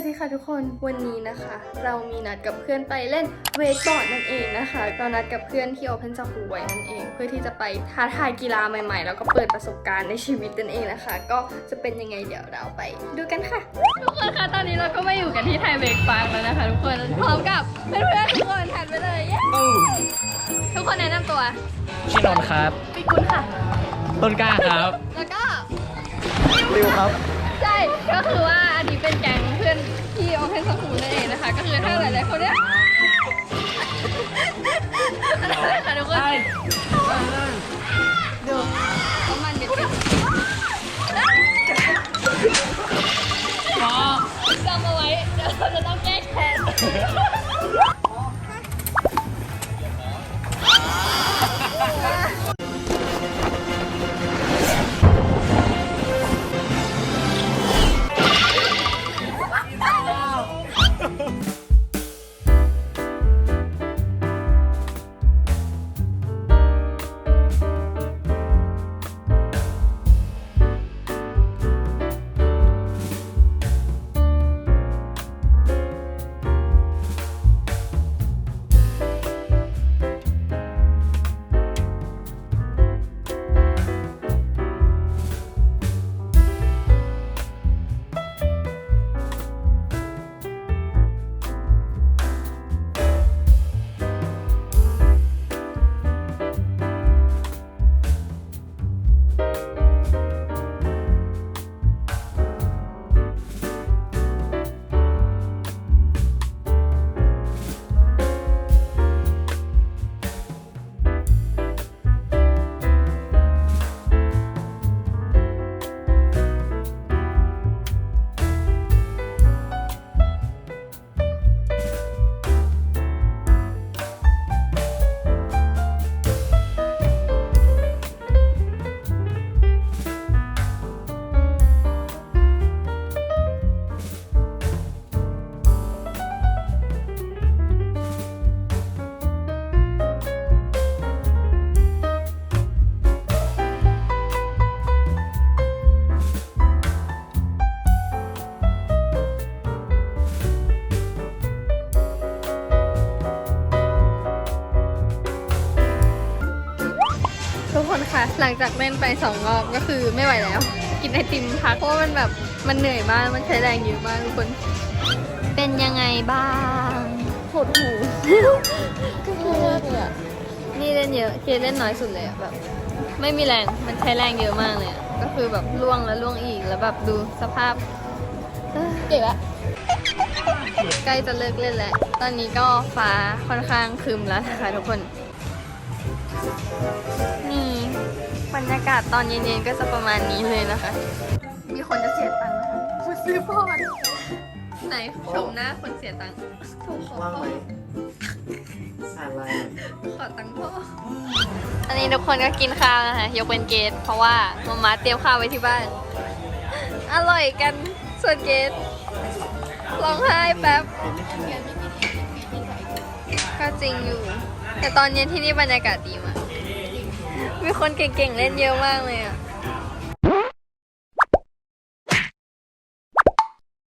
วัสดีค่ะทุกคนวันนี้นะคะ เรามีนัดกับเพื่อนไปเล่นเวกบอร์ดนั่นเองนะคะก็นัดกับเพื่อนที่ Open จากคูไว้นั่นเอง เพื่อที่จะไปท้าทายกีฬาใหม่ๆ แล้วก็เปิดประสบการณ์ในชีวิตนั่นเองนะคะ ก็จะเป็นยังไงเดี๋ยวเราไป ดูกันค่ะ ทุกคนคะตอนนี้เราก็มาอยู่กันที่ไทยเวกปาร์คแล้วนะคะ ทุกคนพร้อมกับเพื่อนๆทุกคนถัดไปเลยเย้ทุกคนแนะนำตัวชื่อนนท์ครับปีกุลค่ะ ต้นกล้าครับ แล้วก็ริวครับ ใช่ ก็คือว่าอันนี้เป็นแก๊งเพื่อนที่โอเพนสคูลนั่นเองนะคะ ก็คือถ้าหลายๆคนเนี่ยค่ะทุกคน คนคะหลังจากเล่นไปสองรอบก็คือไม่ไหวแล้ว กินไอติมพักเพราะว่ามันแบบมันเหนื่อยมากมันใช้แรงเยอะมากทุกคน เป็นยังไงบ้างหดหูก็คือเนี่ยนี่เล่นเยอะเคเล่นน้อยสุดเลยอะแบบ ไม่มีแรงมันใช้แรงเยอะมากเลยอะก็คือแบบล่วงแล้วล่วงอีกแล้วแบบดูสภาพเก่งอะใกล้จะเลิกเล่นแล้ว ตอนนี้ก็ฟ้าค่อนข้างครึมแล้วนะคะทุกคน นี่บรรยากาศตอนเย็นๆก็จะประมาณนี้เลยนะคะ มีคนจะเสียตังค์นะคะมาซื้อพ่อไหนชมหน้าคนเสียตังค์ถูกขอพ่ออะไรขอตังค์พ่อ อันนี้ทุกคนก็กินข้าวนะคะ ยกเป็นเกดเพราะว่ามาม่าเตรียมข้าวไว้ที่บ้าน อร่อยกันส่วนเกดร้องไห้แป๊บ ก็จริงอยู่ แต่ตอนเย็นที่นี่บรรยากาศดีมาก มีคนเก่งๆเล่นเยอะมากเลยอะ